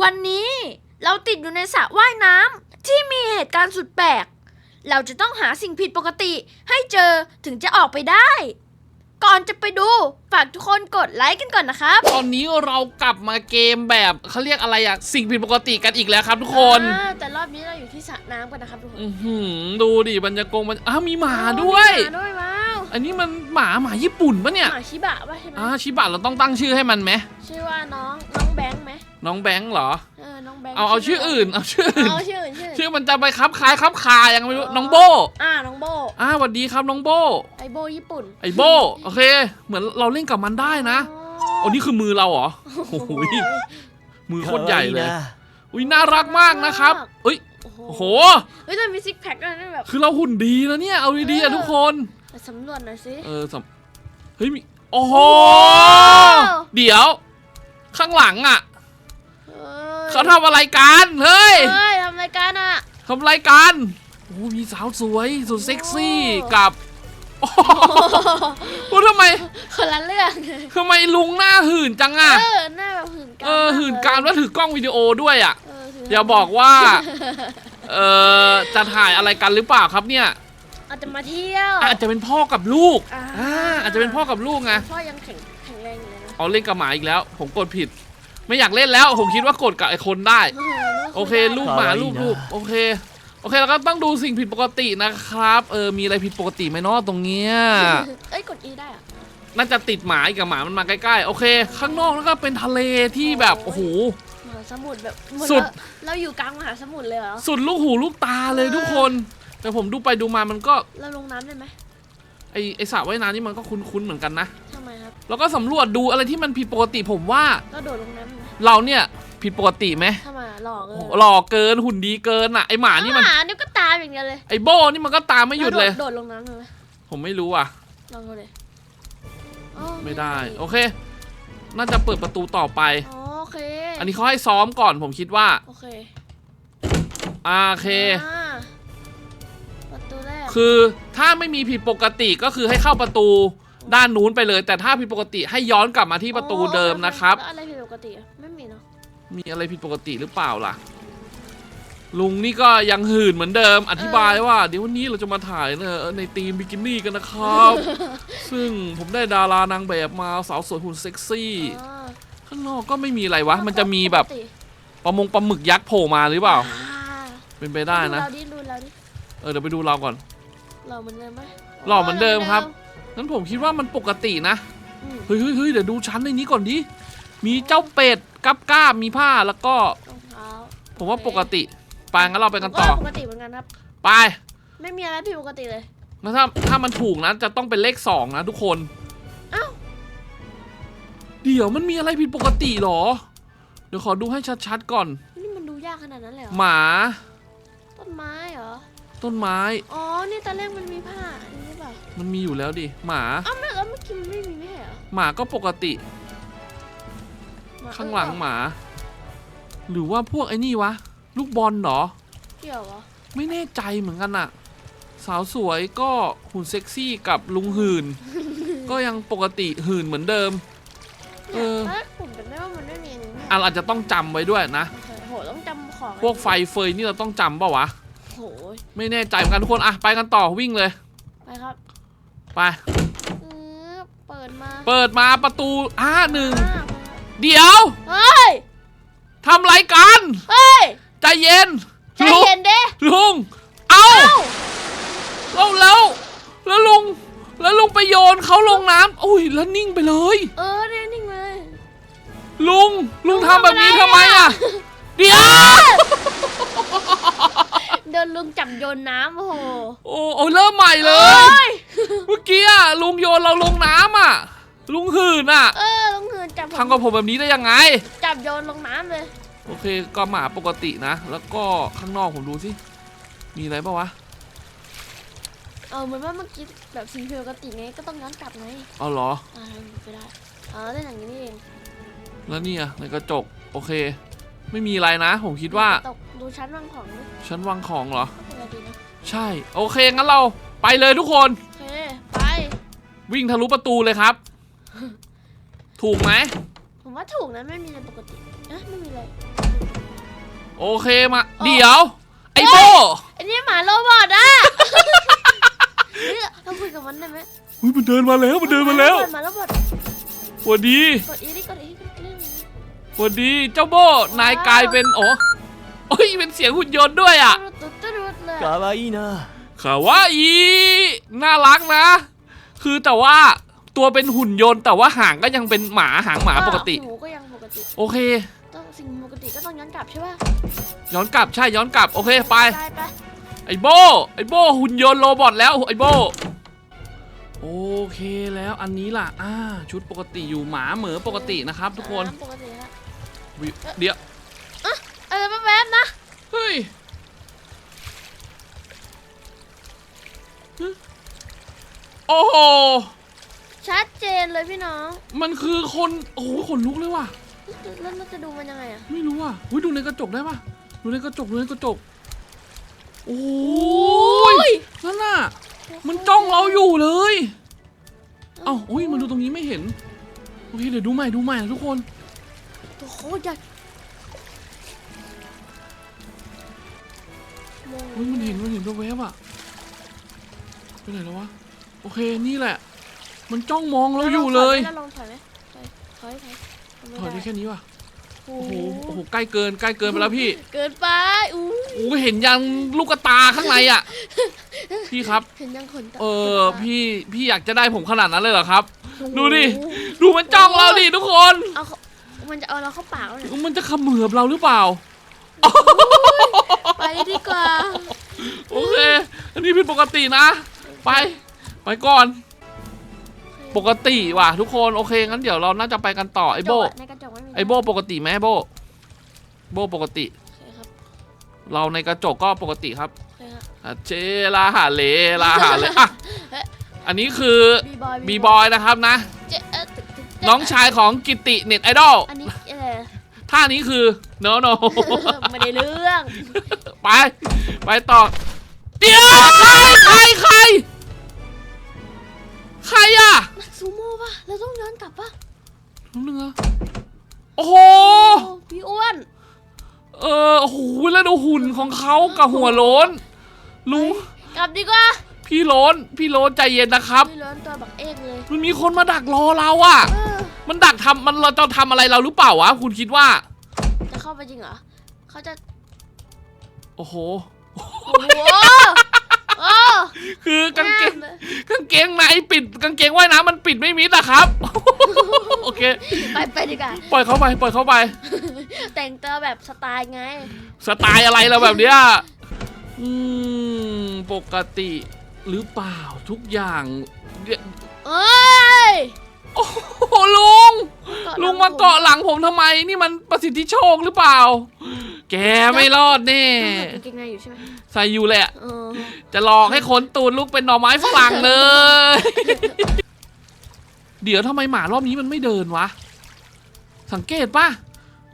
วันนี้เราติดอยู่ในสระว่ายน้ำที่มีเหตุการณ์สุดแปลก เราจะต้องหาสิ่งผิดปกติให้เจอถึงจะออกไปได้ ก่อนจะไปดู ฝากทุกคนกดไลค์กันก่อนนะครับตอนนี้เรากลับมาเกมแบบเขาเรียกอะไรอะสิ่งผิดปกติกันอีกแล้วครับทุกคน อ่าแต่รอบนี้เราอยู่ที่สระน้ำกันนะครับทุกคนอือหือดูดิบรรยากาศมันอ้าวมีหมาด้วย มีหมาด้วยว้าวอันนี้มันหมาหมาญี่ปุ่นปะเนี่ยหมาชิบะป่ะใช่ไหมอ่าชิบะเราต้องตั้งชื่อให้มันไหมชื่อว่าน้องน้องแบงค์ไหม น้องแบงค์เหรอ เออน้องแบงค์เอาเอาชื่ออื่น เอาชื่ออื่น เอาชื่ออื่นชื่ออื่น ชื่อมันจะไปคับคล้ายคับคายังไม่รู้น้องโบอ่าน้องโบอ่าสวัสดีครับน้องโบ ไอโบญี่ปุ่นไอโบ โอเค เหมือนเราเล่นกับมันได้นะอันนี้คือมือเราเหรอ โอ้โหมือโคตรใหญ่เลยอุ้ยน่ารักมากนะครับเอ้ย โอ้โหโอ้โห เฮ้ยแต่มีซิกแพคด้วยนะแบบ คือเราหุ่นดีนะเนี่ย เอาดีๆอะทุกคนไปสำรวจหน่อยสิ เออสำเฮ้ยมีโอ้โหโอ้เดี๋ยว ข้างหลังอะเฮ้ย เขาทำอะไรกันเฮ้ย เฮ้ยทำรายการอะ ทำอะไรกันโอ้มีสาวสวยสุดเซ็กซี่โอ้กับ โอ้โหโอ้ทำไมคนละเรื่องทำไมลุงหน้าหื่นจังอะ เออหน้าแบบหื่นกามเออหื่นการแล้วถือกล้องวิดีโอด้วยอะเออถือย่าบอกว่า เออจะถ่ายอะไรกันหรือเปล่าครับเนี่ยอาจจะมาเที่ยว อาจจะเป็นพ่อกับลูกอ่าอ่าอาจจะเป็นพ่อกับลูกไงพ่อยังแข็งแข็งแรงอยู่เลยนะเอาเล่นกับหมาอีกแล้ว ผมกดผิด ไม่อยากเล่นแล้วผมคิดว่ากดกับไอคนได้ โอเคลูกหมาเอาอีลูกกนะลูกโอเคโอเคแล้วก็ต้องดูสิ่งผิดปกตินะครับ เออมีอะไรผิดปกติไหมเนาะตรงเนี้ยเอ้ยกด E ได้เหรอะน่าจะติดหมาอีกกับหมามันมาใกล้ๆโอเค ข้างนอกแล้วก็เป็นทะเลที่แบบโอ้โหมหาสมุทรแบบเหมือนสุดเราเราอยู่กลางมหาสมุทรเลยเหรอสุดลูกหูลูกตาเลยทุกคน แต่ผมดูไปดูมามันก็เราลงน้ำได้ไหมไอไอสระว่ายน้ำนี่มันก็คุ้นๆเหมือนกันนะทำไมครับ แล้วก็สำรวจดูอะไรที่มันผิดปกติผมว่า ก็โดดลงน้ำได้ไหมเราเนี่ยผิดปกติไหมทำไมหลอกเลยหล่อเกินหุ่นดีเกินอะไอหมานี่มัน หมานี่ก็ตามอย่างเดียวเลยไอโบนี่มันก็ตามไม่หยุดเลย แวโโดดลงน้ำเลยไหมผมไม่รู้อะ ลองดูเลยอ๋อไม่ได้ โอเค น่าจะเปิดประตูต่อไป อ๋อโอเคอันนี้เขาให้ซ้อมก่อนผมคิดว่าโอเคอ่าโอเค อ่าประตูแรกคือถ้าไม่มีผิดปกติก็คือให้เข้าประตู ด้านนู้นไปเลย แต่ถ้าผิดปกติให้ย้อนกลับมาที่ประตูเดิมนะครับ แล้วอะไรผิดปกติอะไม่มีเนาะมีอะไรผิดปกติหรือเปล่าล่ะ ลุงนี่ก็ยังหื่นเหมือนเดิม อธิบายว่า เดี๋ยววันนี้เราจะมาถ่ายเนอะในทีมบิกินี่กันนะครับ ซึ่งผมได้ดารานางแบบมาสาวสวยหุ่นเซ็กซี่ อ๋อข้างนอกก็ไม่มีอะไรวะ มันจะมีแบบปกติปลามงปลาหมึกยักษ์โผล่มาหรือเปล่า อ่าเป็นไปได้นะเราดิดูเราดิเออเดี๋ยวไปดูเราก่อนหล่อเหมือนเดิมไหมหล่อเหมือนเดิมครับงั้ นผมคิดว่ามันปกตินะอืมเฮ้ยเฮ้ยเฮ้ยเดี๋ยวดูชั้นในนี้ก่อนดิ มีเจ้าเป็ดกับก้าบมีผ้าแล้วก็ รองเท้าผมว่าปกติ ไปงั้นเราไปกันต่อ ปกติเหมือนกันครับ ไป ไม่มีอะไรผิดปกติเลย แล้วถ้าถ้ามันถูกนะจะต้องเป็นเลขสองนะทุกคนอ้าว เดี๋ยวมันมีอะไรผิดปกติเหรอ เดี๋ยวขอดูให้ชัดๆก่อน นี่มันดูยากขนาดนั้นเลยเหรอ หมาต้นไม้เหรอ ต้นไม้ อ๋อ นี่ตอนแรกมันมีผ้า อันนี้หรือเปล่ามันมีอยู่แล้วดิ หมา อ้าวไม่แล้วเมื่อกี้มันไม่มีไม่ใช่เหรอหมาก็ปกติ มข้างหลังเออหมา หรือว่าพวกไอ้นี่วะ ลูกบอลเหรอ เกี่ยวเหรอไม่แน่ใจเหมือนกันอะสาวสวยก็หุ่นเซ็กซี่กับลุงหื่นก็ยังปกติหื่นเหมือนเดิม เออถ้าผมจำได้ว่ามันไม่มีอันนี้ไม่อะเราอาจจะต้องจำไว้ด้วยนะ โอเคโหต้องจำของพวกไฟเฟยนี่เราต้องจำเปล่าวะโหยไม่แน่ใจเหมือนกันทุกคน อะ ไปกันต่อวิ่งเลยไป ครับไปเออเปิดมาเปิดมาประตูอ่าหนึ่งอ่าเดี๋ยวเฮ้ย ทำไรกันเฮ้ย ใจเย็นใจลุงเย็นเด้ลุง เอาเอ้าแล้วแล้วแล้วลุง แล้วลุงไปโยนเขาลงน้ำอุ้ยแล้วนิ่งไปเลย เออเนี่ยนิ่งเลย ลุงลุงทำแบบนี้ทำไมอะ เดี๋ยว เดินลุงจับโยนน้ำโอ้โหโอ้โอ้เริ่มใหม่เลยเอ้ยเมื่อกี้อะลุงโยนเราลงน้ำอะ ลุงหื่นอะเออลุงเหินจับผมทำกับผมแบบนี้ได้ยังไง จับโยนลงน้ำเลย โอเคก็หมาปกตินะ แล้วก็ข้างนอกผมดูสิ มีอะไรปะวะ เออเหมือนว่าเมื่อกี้แบบสิ่งผิดปกติไงก็ต้องย้อนกลับไงเอาเหรอ อ่าไปได้เออเล่นอย่างนี้นี่เองแล้วเนี่ยในกระจก โอเค ไม่มีอะไรนะ ผมคิดว่าตกดูชั้นวางของดิฉันวางของเหรอก็เป็นอะไรดีนะใช่ โอเคงั้นเราไปเลยทุกคน โอเค ไป วิ่งทะลุประตูเลยครับ ถูกไหม ผมว่าถูกนะไม่มีอะไรปกตินะไม่มีอะไร โอเคมาเดี๋ยว ไอ้โบอันนี้หมาโรบอทอะเฮ้ยเราคุยกับมันได้ไหมอุ้ยมันเดินมาแล้วมันเดินมาแล้วหมาโรบอทสวัสดี กดอีนี่กดอีกดอี สวัสดีเจ้าโบนายกลายเป็นโอ้โอ้ยเป็นเสียงหุ่นยนต์ด้วยอะตุ๊คาวาอีนะคาวาอีน่ารักนะ คือแต่ว่าตัวเป็นหุ่นยนต์ แต่ว่าหางก็ยังเป็นหมาหางหมาปกติหูก็ยังปกติ โอเค ต้องสิ่งปกติก็ต้องย้อนกลับใช่ป่ะย้อนกลับใช่ย้อนกลับโอเคไปไปไอโบไอโบหุ่นยนต์โรบอทแล้วไอโบโอเคแล้วอันนี้ล่ะอ่าชุดปกติอยู่หมาเหมือปกตินะครับทุกคนปกติ วิเดี๋ยวเออแวบๆนะ เฮ้ยฮึโอ้โหชัดเจนเลยพี่น้อง มันคือคนโอ้โหขนลุกเลยว่ะ แล้วเราจะดูมันยังไงอะไม่รู้อะอุ้ยดูในกระจกได้ปะดูในกระจกดูในกระจก โอ้ยนั่นน่ะ มันจ้องเราอยู่เลย เอ้าอุ้ยมาดูตรงนี้ไม่เห็น โอเคเดี๋ยวดูใหม่ดูใหม่นะทุกคน ตัวโคตรใหญ่มองเฮ้ยมันเห็นมันเห็นแวบๆอะไปไหนแล้ววะ โอเคนี่แหละ มันจ้องมองเราอยู่เลยแล้วลองถอยไหมถอยถอยถอยถอยได้แค่นี้ว่ะโอ้โอ้โหโหโอ้โหใกล้เกินใกล้เกินไปแล้วพี่ เกินไปอู้โอ้โหเห็นยังลูกกระตาข้างในอะ พี่ครับเห็นยังขนตาเออพี่พี่อยากจะได้ผมขนาดนั้นเลยเหรอครับโอ้โหดูดิดูมันจ้องเราดิทุกคนเอาเขา มันจะเอาเราเข้าปากแล้วเนี่ยมันจะเขมือบเราหรือเปล่า ไปดีกว่าโอเค อันนี้ผิดปกตินะ ไป ไปก่อน ปกติว่ะทุกคน โอเคงั้นเดี๋ยวเราน่าจะไปกันต่อไอโบ ในกระจกไม่มีไอโบปกติไหมไอ้โบ โบปกติ โอเคครับเราในกระจกก็ปกติครับโอเคครับอะเจลาหาเลลาหาเลอะอันนี้คือบีบอยบีบอยนะครับนะ เจ๊เอ๊ะตึกตึกตึก น้องชายของกิติเน็ตไอดอลอันนี้เออท่านี้คือโนโนไม่ได้เรื่อง ไป ไปต่อ เดี๋ยวใครใครใครใครอะนักซูโม่ปะเราต้องย้อนกลับปะน้ำเนื้อโอ้โห โอ้พี่อ้วนเออโอ้โหแล้วดูหุ่นของเขากับหัวโล้นลุง กลับดีกว่า พี่โล้นพี่โล้นใจเย็นนะครับ พี่ร้อนตัวบักเอกเลยมันมีคนมาดักรอเราอะเออมันดักทำมันเราจะทำอะไรเราหรือเปล่าวะคุณคิดว่า จะเข้าไปจริงเหรอเขาจะโอ้โห โอ้โหโอ้คือกางเกงแม่กางเกงในปิดกางเกงว่ายน้ำมันปิดไม่มิดอะครับ โอเค ไปไปดีกว่าปล่อยเขาไปปล่อยเขาไป แต่งตัวแบบสไตล์ไง สไตล์อะไรเราแบบเนี้ยอืม ปกติ หรือเปล่าทุกอย่างเดี๋ยวเอ้ยโอ้โหลุงเกาะลุงมาเกาะหลังผมทำไมนี่มันประสิทธิโชคหรือเปล่า แกไม่รอดแน่ลุงใส่กางเกงในอยู่ใช่ไหมใส่อยู่แหละ เออจะหลอกให้คนตูนลุกเป็นหน่อไม้ฝรั่งเลย เดี๋ยวทำไมหมารอบนี้มันไม่เดินวะ สังเกตป่ะ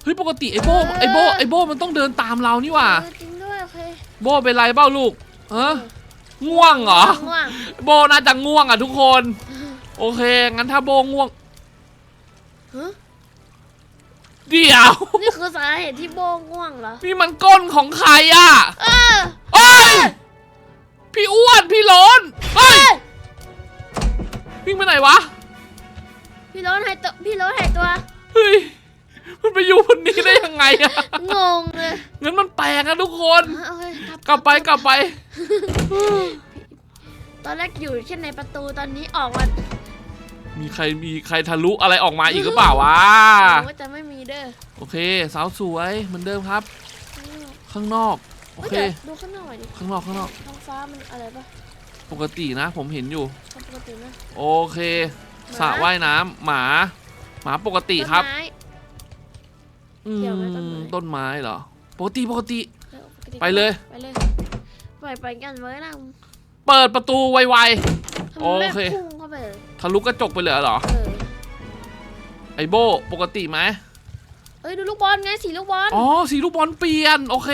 เฮ้ยปกติไอโบไอโบไอโบมันต้องเดินตามเรานี่หว่า เออจริงด้วยโอเค โบเป็นไรเบ้าลูก เออ ง่วงเหรอ ง่วงโบน่าจะง่วงอะทุกคน โอเค งั้นถ้าโบง่วง ฮะเดี๋ยว นี่คือสาเหตุที่โบง่วงเหรอ นี่มันก้นของใครอะเออเอ้ย พี่อ้วน พี่โลนเฮ้ย วิ่งไปไหนวะ พี่ร้อนหายตัวพี่ร้อนหายตัว เฮ้ย มันไปอยู่บนนี้ได้ยังไงอะงงเลยงั้นมันแปลกอะทุกคนอะโอเคกลับไปกลับไป ตอนแรกอยู่แค่ในประตูตอนนี้ออกมามีใครมีใครทะลุอะไรออกมาอีกหรือเปล่าวะว่าจะไม่มีเด้อโอเค สาวสวยเหมือนเดิมครับ ข้างนอก โอเฮ้ยเคแต่ดูข้างนอกหน่อยดิข้างนอกข้างนอกท้องฟ้ามันอะไรปะปกตินะ ผมเห็นอยู่ ปกติไหมโอเคสระว่ายน้ำหมา หมาปกติครับ ต้นไม้ อืเกี่ยวไหมต้นไม้มต้นไม้เหรอปกติปกติเออปกติไปเลย ไปเลยปล่อยไปกันไว้นะเปิดประตูไว ทำไมไม่โอเค พุ่งเข้าไปเลยๆทะลุกระจกไปเลยเหรอ เออไอโบปกติไหมเอ้ยดูลูกบอลไงสีลูกบอลอ๋อสีลูกบอลเปลี่ยนโอเค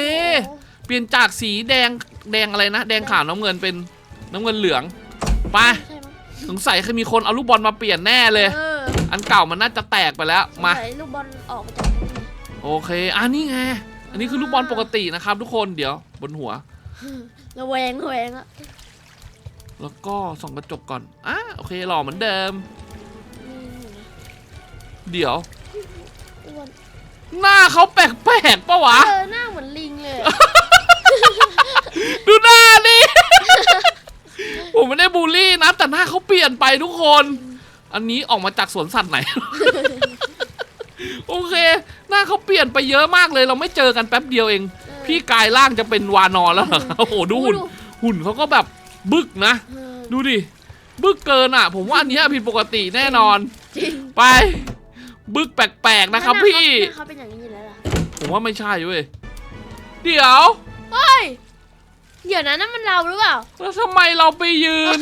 โอ้เปลี่ยนจากสีแดงแดงอะไรนะ แดงขาวน้ำเงินเป็นน้ำเงินเหลืองไปใช่มั้ยสงสัยเคยมีคนเอาลูกบอลมาเปลี่ยนแน่เลยเอออันเก่ามันน่าจะแตกไปแล้วมาสงสัยลูกบอลออกมาจากนี่ โอเคอะนี่ไงออันนี้คือลูกบอลปกตินะครับทุกคนเดี๋ยวบนหัว ระแวงระแวงอะแล้วก็ส่องกระจกก่อนอะโอเคหล่อเหมือนเดิมนี่เดี๋ยว อ้วนหน้าเขาแปลกๆปะวะ เออหน้าเหมือนลิงเลยอะดูหน้าดิผมไม่ได้บูลลี่นะ แต่หน้าเขาเปลี่ยนไปทุกคน อันนี้ออกมาจากสวนสัตว์ไหน โอเค หน้าเขาเปลี่ยนไปเยอะมากเลย เราไม่เจอกันแป๊บเดียวเองเออพี่กายร่างจะเป็นวานอนแล้วเหรอครับโอ้โหดูหุ่นหุ่นเขาก็แบบบึกนะเออดูดิ บึกเกินอะ ผมว่าอันเนี้ยผิดปกติแน่นอนจริงไป บึกแปลกๆนะครับหาพี่หน้าเขาเป็นอย่างนี้อยู่แล้วล่ะผมว่าไม่ใช่เว้ยเดี๋ยวเฮ้ยเดี๋ยวนะนั่นมันเราหรือเปล่าแล้วทำไมเราไปยืน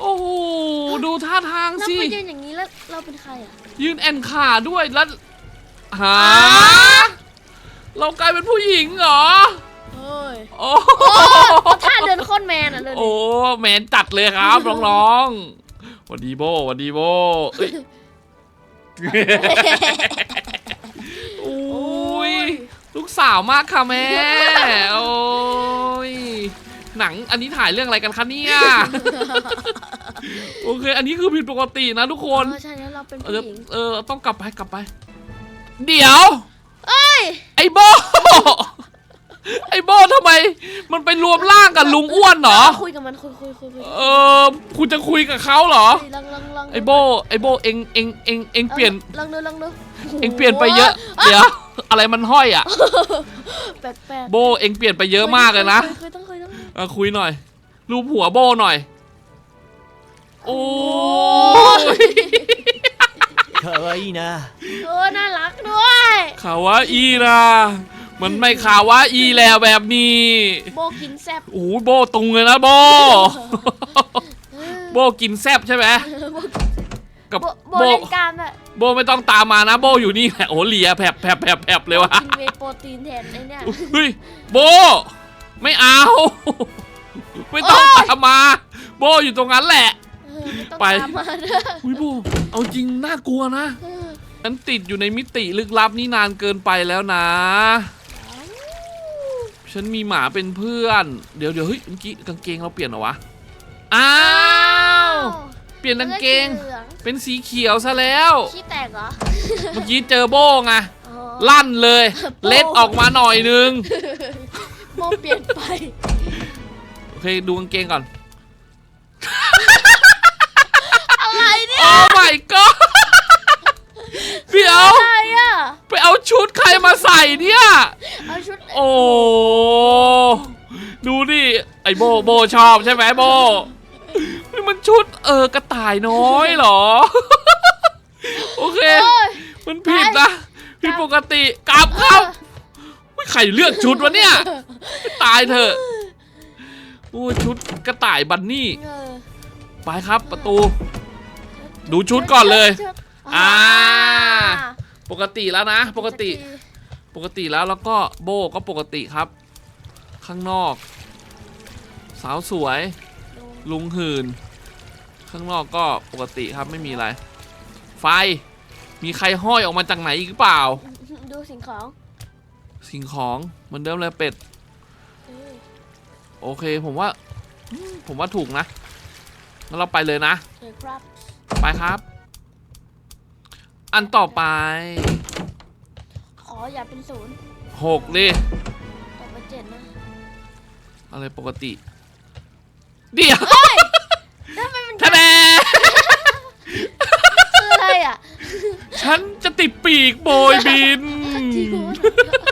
โอ้โหดูท่าทางเราสิไปยืนอย่างนี้แล้วเราเป็นใครอะ ยืนแอนขาด้วยแล้วหาเรากลายเป็นผู้หญิงเหรอเฮ้ยโอ้โอ้ท่าเดินโคตรแมนอะเลยโอ้แมนจัดเลยครับน้องๆหวัสดีโบหวัสดีโบเอ้ยโอ้ยลูกสาวมากค่ะแม่ โอ้ย หนังอันนี้ถ่ายเรื่องอะไรกันคะเนี่ย โอเค อันนี้คือผิดปกตินะทุกคน เออใช่แล้วเราเป็นเอผู้อหญิงเออต้องกลับไปกลับไป เดี๋ยว เอ้ยไอ้โบ ไอ้โบทำไม มันไปรวมร่างกับลุงอ้วนเหรอ คุยกับมันคุยคุยคุยคุยเออคุณจะคุยกับเขาเหรอลองลองลองไอ้โบไอ้โบเองเองเองเองเปลี่ยน ลองดูลองดูเองเปลี่ยนไปเยอะ เดี๋ยว อะไรมันห้อยอะ แปลกแปลกโบเองเปลี่ยนไปเยอะมากเลยนะ คุยต้องคุยต้องคุย เออคุยหน่อย รูปหัวโบหน่อย โอ้ย かわいいな โอ้น่ารักด้วย คาวาอีนะ มันไม่คาวาอีแล้วแบบนี้ โบกินแซ่บ โอ้โหโบตุงเลยนะโบ โบกินแซบใช่ไหม โบ กับ โบโบ โบ เล่นกล้ามอะ โบไม่ต้องตามมานะ โบอยู่นี่แหละโอ้เลียแผลบแผลบแผลบแผลบเลยวะ กินเวย์โปรตีนแทนไอ้เนี่ย เฮ้ยโบ ไม่เอา ไม่ต้องโอ๊ยตามมา โบอยู่ตรงนั้นแหละ เออไม่ต้องไป ตามมาเด้ออุ้ยโบเอาจริงน่ากลัวนะเออฉันติดอยู่ในมิติลึกลับนี่นานเกินไปแล้วนะ ฉันมีหมาเป็นเพื่อน เดี๋ยวเดี๋ยวเฮ้ยเมื่อกี้กางเกงเราเปลี่ยนเหรอวะ อ้าว เปลี่ยนกางเกงหลือเป็นสีเขียวซะแล้ว ขี้แตกเหรอเมื่อกี้เจอโบไงอ๋อ ลั่นเลย โบ้ เล็ดออกมาหน่อยนึง โบเปลี่ยนไป โอเคดูกางเกงก่อน อะไรเนี่ย โอ้ my god เดี๋ยวอะไรอะ ไปเอาชุดใครมาใส่เนี่ย เอาชุดโอ้ ดูดิไอโบโบชอบใช่ไหมโบนี่มันชุดเออกระต่ายน้อยเหรอ โอเค โอ้ย มันผิดนะผิดปกติกลับครับ ไม่ใครเลือกชุดวะเนี่ย ตายเถอะโอ้ยชุดกระต่ายบันนี่ เออไปครับประตู ดูชุดก่อนเลย ชุดอ่า ปกติแล้วนะ ปกติ ปกติแล้วแล้วก็โบก็ปกติครับ ข้างนอก สาวสวย ลุงหืน ข้างนอกก็ปกติครับไม่มีอะไร ไฟ มีใครห้อยออกมาจากไหนอีกหรือเปล่า ดูสิ่งของ สิ่งของเหมือนเดิมเลยเป็ดเออโอเคผมว่าอืมผมว่าถูกนะงั้นเราไปเลยนะ เออครับไปครับ อันต่อไปขออย่าเป็นศูนย์หกดิ ต่อไปเจ็ดนะอะไรปกติ เดี๋ยวแล้วทำไมมันทะแนคืออะไรอะฉันจะติดปีกโบยบิน ที่กูแล้วเราก็ข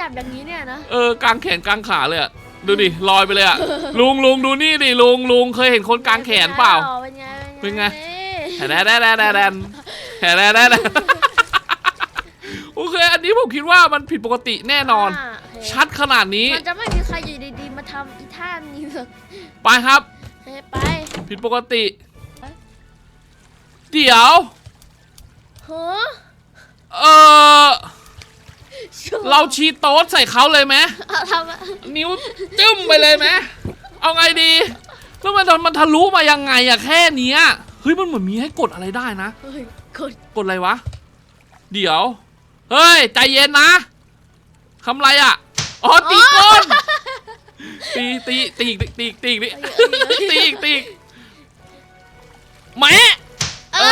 ยับอย่างนี้เนี่ยนะ เออกางแขนกางขาเลยอะดูดิลอยไปเลยอะลุงลุงดูนี่ดิลุงลุงเคยเห็นคนกางแขนเปล่า เป็นไงเป็นไงนี่แหนแดนแดนแดนแดนแหนแดนแดนแดนโอเค อันนี้ผมคิดว่ามันผิดปกติแน่นอนาโอเคชัดขนาดนี้ มันจะไม่มีใครอยู่ดีๆมาทำอีท่านี้หรอกไปครับเฮ้ยไป ผิดปกติ เดี๋ยวเฮ้อเออ เราชีโต๊ดใส่เขาเลยไหมเอาทำอะนิ้วจึ้มไปเลยไหมเอาไงดีแล้วมันมันทะลุมายังไงอะแค่เนี้ยเฮ้ยมันเหมือนมีให้กดอะไรได้นะ เฮ้ยกดกดอะไรวะ เดี๋ยว เฮ้ย ใจเย็นนะทำไรอะ อ๋อตีก้น ตีตีตีอีกตีอีกตีอีกตีตีอีกตีอีกแหมเอเอ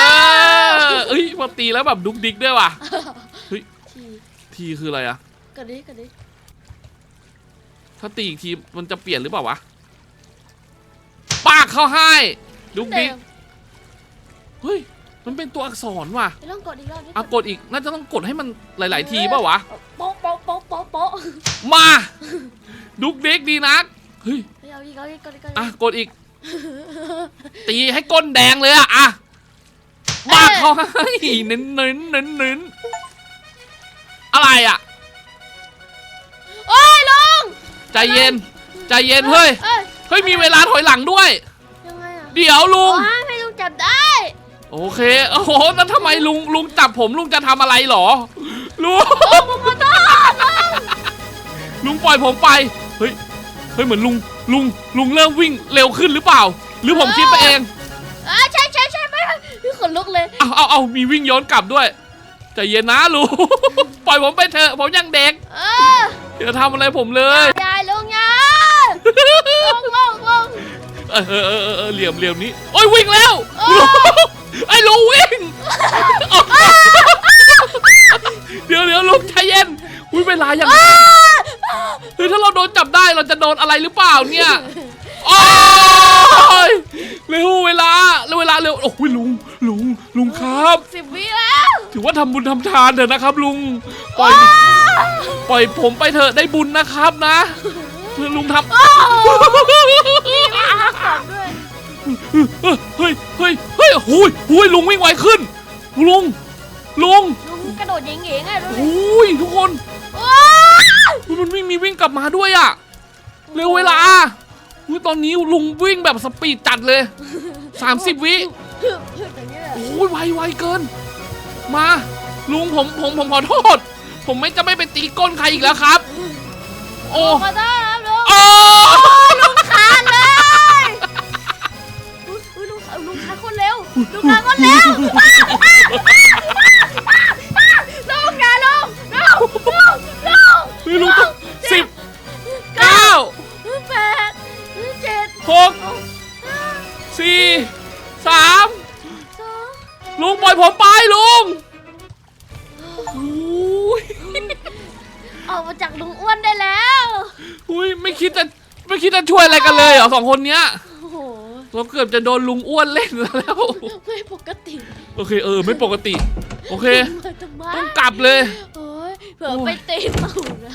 ออเอ้ยพอตีแล้วแบบดุกดิกด้วยว่ะที ทีคืออะไรอะกระดิกกระดิกถ้าตีอีกทีมันจะเปลี่ยนหรือเปล่าวะปากเข้าให้ดุกดิกเฮ้ยมันเป็นตัวอักษรว่ะไม่ต้องกดอีกรอบดิอะกดอีกน่าจะต้องกดให้มันหลาย ๆ ทีเปล่าวะโป๊ะโป๊ะโป๊ะโป๊ะโป๊ะมาดุกดิกดีนักเฮ้ยเอาอีกเอาอีกกดอีกกดอะอีกกดอีก ตีให้ก้นแดงเลยอะอะปากเข้าให้เน้นเน้นเน้นเน้น อะไรอะ โอ้ยลุงใจเย็น ใจเย็น เฮ้ยเอ้ยเฮ้ย มีเวลาถอยหลังด้วย ยังไงอะเดี๋ยวลุโอ้งยให้ลุงจับได้โอเค โอ้โหแล้วทำไมลุง ลุงจับผมลุงจะทำอะไรหรอ ลุงลุงปล่อยผมไป เฮ้ย เฮ้ย เหมือนลุง ลุง ลุงเริ่มวิ่งเร็วขึ้นหรือเปล่า หรือผมคิดไปเองอ่าใช่ใช่ใช่ไม่ไม่พี่ขนลุกเลย เอาเอาเอามีวิ่งย้อนกลับด้วย ใจเย็นนะลุง ปล่อยผมไปเถอะผมยังเด็กเอออย่าทำอะไรผมเลย ยายลุงยาลงลงลง เออเออเออเออเออเหลี่ยมเหลี่ยมนี้โอ้ยวิ่งแล้วโอ้ลุงไอ้ลุงวิ่งเดี๋ยวเดี๋ยวลุงใจเย็นอุ้ยเวลาอย่างเฮ้ยถ้าเราโดนจับได้เราจะโดนอะไรหรือเปล่าเนี่ยโอ้ยเร็วเวลาเร็วเวลาเร็วโอ้ยลุงลุงลุงครับสิบวิแล้ว ถือว่าทำบุญทำทานเถอะนะครับ ลุงปล่อยปล่อยผมไปเถอะได้บุญนะครับนะลุงทำนี่ไม่เอากลับด้วยเฮ้ยเฮ้ยเฮ้ยหุยหุยลุงวิ่งไวขึ้น ลุง ลุงลุงกระโดดเหย่งๆไงดูดิหุยทุกคนโอ้ยอุ๊ยมันวิ่งมีวิ่งกลับมาด้วยอะเร็วเวลาอุ๊ยตอนนี้ลุงวิ่งแบบสปีดจัดเลย 30 วิฮึบฮึบอย่างนี้เลยโอ้ยไวไวเกิน มาลุงผมผมผมขอโทษ ผมไม่จะไม่ไปตีก้นใครอีกแล้วครับ โอ้ขอโทษครับลุงโอ้ลุงขาดเลยอุ๊ยอุ๊ยลุงขาลุงขาดคนเร็วลุงขาดคนเร็ว เลยเหรอสองคนเนี้ยโอ้โหเราเกือบจะโดนลุงอ้วนเล่นแล้ว ไม่ปกติโอเคเออไม่ปกติ โอเค มาทำไมต้องกลับเลย โอ้ยเผื่อไปตีเมานะ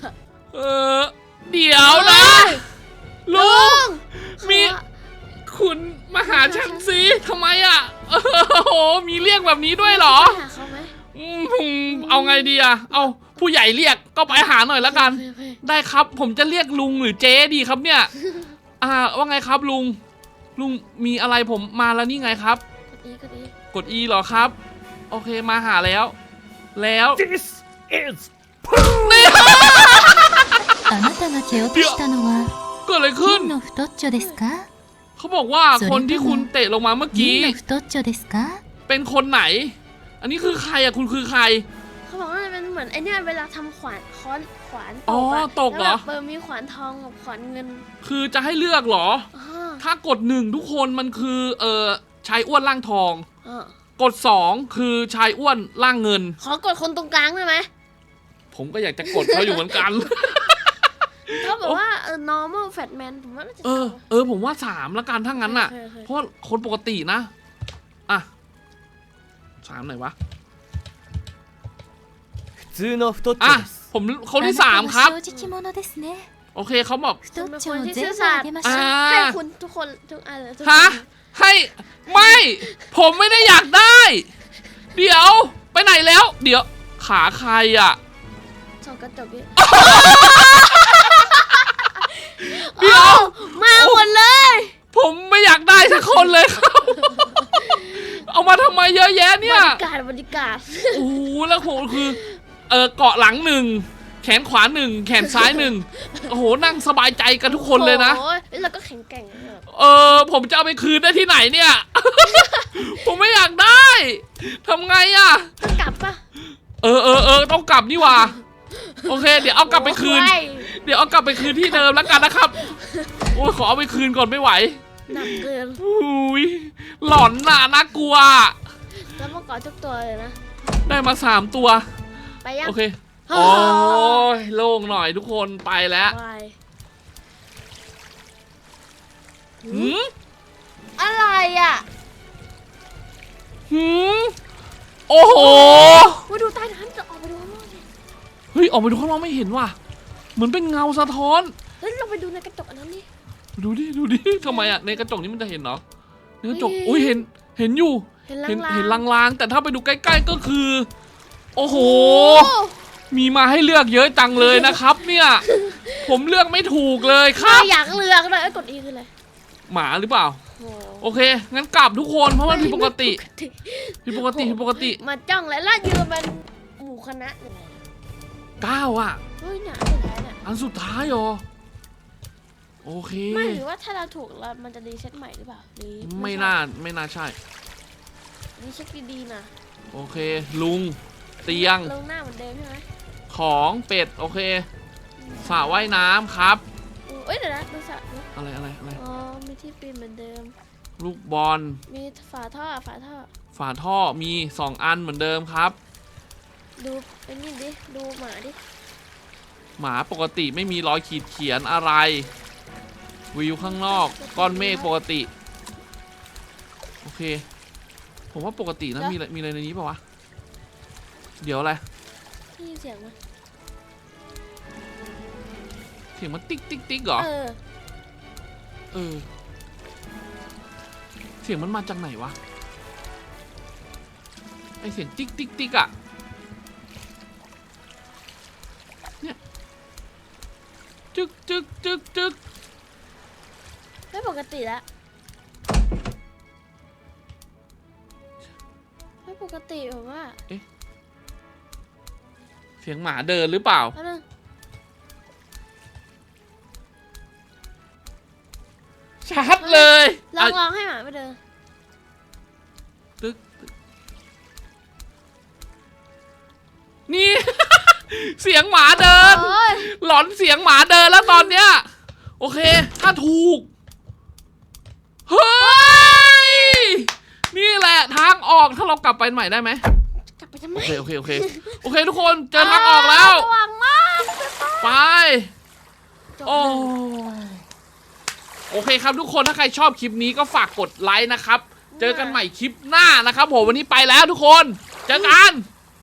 เออเดี๋ยวนะ ลุง มี คุณมาหาฉันสิทำไมอะโอ้โหมีเรียกแบบนี้ด้วยเหรอไปหาเขาไหมอืมผมเอาไงดีอะเอาผู้ใหญ่เรียกก็ไปหาหน่อยแล้วกัน โอเคโอเค ได้ครับผมจะเรียกลุงหรือเจ๊ดีครับเนี่ยอ่าว่าไงครับลุง ลุงมีอะไรผมมาแล้วนี่ไงครับ กดอีกดอี กด E เหรอครับ โอเคมาหาแล้ว แล้ว This is นี่ あなたが蹴落としたのは เกิดอะไรขึ้น 銀の太っちょですか เขาบอกว่าคนที่คุณเตะลงมาเมื่อกี้ 銀の太っちょですか เป็นคนไหน อันนี้คือใครอะคุณคือใคร เขาบอกว่ามันเป็นเหมือนไอเนี่ยเวลาทำขวานค้อนขวานอ๋ออะตกเหรอ แล้วแบบเออมีขวานทองกับขวานเงินคือจะให้เลือกเหรอ อ่าถ้ากดหนึ่งทุกคนมันคือเออชายอ้วนร่างทอง อ่ากดสองคือชายอ้วนร่างเงิน ขอกดคนตรงกลางได้ไหมผมก็อยากจะกดเขาอยู่เหมือนกันเขาบอกว่าเออ normal fat man ผมว่าน่าจะเออ เออ ผมว่าสามละกันถ้างั้นน่ะ โอเคโอเคเพราะว่าคนปกตินะ อะสามไหนวะ普通の太っち อ่ะ ょです ผมคน あ ที่ な สาม た ครับ は正直者ですね โอเคเขาบอก 太っちょを เป็นคนที่ 全 ซื่อ 部 สัต あ ย์ げまし อ่า ょう ให้คุณทุกคนทุกอันเลยทุกคน ฮะ ให้ ไม่ ผมไม่ได้อยากได้ เดี๋ยว ไปไหนแล้ว เดี๋ยว ขาใครอ่ะ ส่องกระจกดิ เดี๋ยว มาหมดเลย ผมไม่อยากได้สักคนเลยครับ เอามาทำไมเยอะแยะเนี่ย บรรยากาศบรรยากาศ โอ้โหแล้วโหคือ เออเกาะหลังหนึ่งแขนขวาหนึ่งแขนซ้ายหนึ่งโอ้โหนั่งสบายใจกันทุกคนเลยนะ โอ้ยแล้วก็แข็งแกร่งนะแบบเออผมจะเอาไปคืนได้ที่ไหนเนี่ย ผมไม่อยากได้ทำไงอะต้องกลับปะเออเออเออต้องกลับนี่หว่าโอเค เดี๋ยวเอากลับไปคืน โอ้ยเดี๋ยวเอากลับไปคืนที่เดิมแล้วกันนะครับโอ้ยขอเอาไปคืนก่อนไม่ไหวหนักเกินอุ้ยหลอนน่ะน่ากลัว แล้วเมื่อก่อนทุกตัวเลยนะได้มาสามตัว ไปยังโอเค โอ้ยโล่งหน่อยทุกคนไปแล้วไปหืมอะไรอะหืมโอ้โหว่าดูใต้น้ำจะออกไปดูข้างนอกดิเฮ้ยออกไปดูข้างนอกไม่เห็นว่ะ เหมือนเป็นเงาสะท้อน เฮ้ยเราไปดูในกระจกอันนั้นดิดูดิดูดิทำไมอะในกระจกนี้มันจะเห็นเหรอในกระจกเฮ้ยอุ้ยเห็นเห็นอยู่ เห็นลาเห็นงๆเห็นลางๆแต่ถ้าไปดูใกล้ ๆก็คือ โอ้โหโอ้มีมาให้เลือกเยอะจังเลยนะครับเนี่ย ผมเลือกไม่ถูกเลยคข้ารับอยากเลือกเลยเอ้ยกดอีคืออะไรหมาหรือเปล่า โอ้โอเค งั้นกลับทุกคนเพราะมันผิดปกติ ผิดปกติผิดปกติมาจ้องแล้วล่ายืนเป็นหมู่คณะยังไงเก้าอะ เฮ้ยหนาสุดท้ายเนี่ยอันสุดท้ายเหรอ โอเค ไม่หรือว่าถ้าเราถูกเรามันจะรีเซ็ตใหม่หรือเปล่าหรือไม่น่า ไม่น่าใช่ รีเช็คดีๆนะ โอเค ลุง เตียงลงหน้าเหมือนเดิมใช่ไหมของเป็ดโอเคสระว่ายน้ำครับอือเอ้ยเดี๋ยวนะดูสระดูอะไรอะไรอะไรอ๋อมีที่ปีนเหมือนเดิม ลูกบอลมีฝาท่อฝาท่อฝาท่อมีสองอันเหมือนเดิมครับ ดูไอ้นี่ดิดูหมาดิหมาปกติไม่มีรอยขีดเขียนอะไร วิวข้างนอกก้อนเมฆปกติ โอเค ผมว่าปกตินะมีอะไรมีอะไรในนี้ป่าวะ เดี๋ยวอะไรได้ยินเสียงไหมเสียงมันติ๊กติ๊กติ๊กเหรอ เออ เออ เสียงมันมาจากไหนวะ ไอเสียงติ๊กติ๊กติ๊กอะเนี่ยจึกจึกจึกจึกไม่ปกติละไม่ปกติผมว่า เสียงหมาเดินหรือเปล่าเอานึงชัดเลยลองอะลองให้หมาไปเดินตึกตึกนี่ เสียงหมาเดิน โอ้ยหลอนเสียงหมาเดินแล้วตอนเนี้ย โอเค ถ้าถูก เฮ้ย นี่แหละทางออกถ้าเรากลับไปใหม่ได้ไหมกลับไป ทำไมโอเคโอเคโอเคโอเค ทุกคนเจอทางออกแล้วระวังมากไป จบโอ้ยโอเคครับทุกคนถ้าใครชอบคลิปนี้ก็ฝากกดไลค์นะครับ เจอกันใหม่คลิปหน้านะครับผมวันนี้ไปแล้วทุกคน เจอกัน